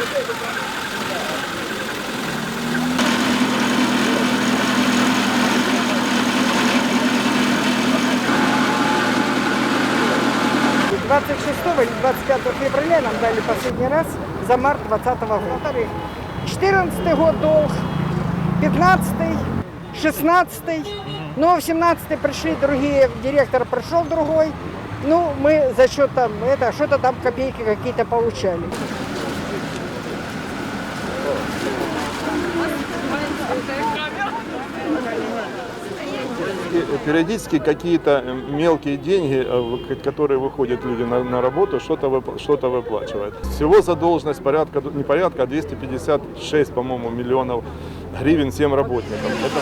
26 или 25 февраля нам дали последний раз за март 2020 года. 14 год долг, 15 16 но в 17 пришли другие, директор пришел другой, ну, мы за счет там, это, что-то там копейки какие-то получали. Периодически какие-то э, мелкие деньги, э, которые выходят люди на, на работу, что-то выпла- что-то выплачивают. Всего задолженность порядка, не порядка, а 256, по-моему, миллионов гривен всем работникам. Это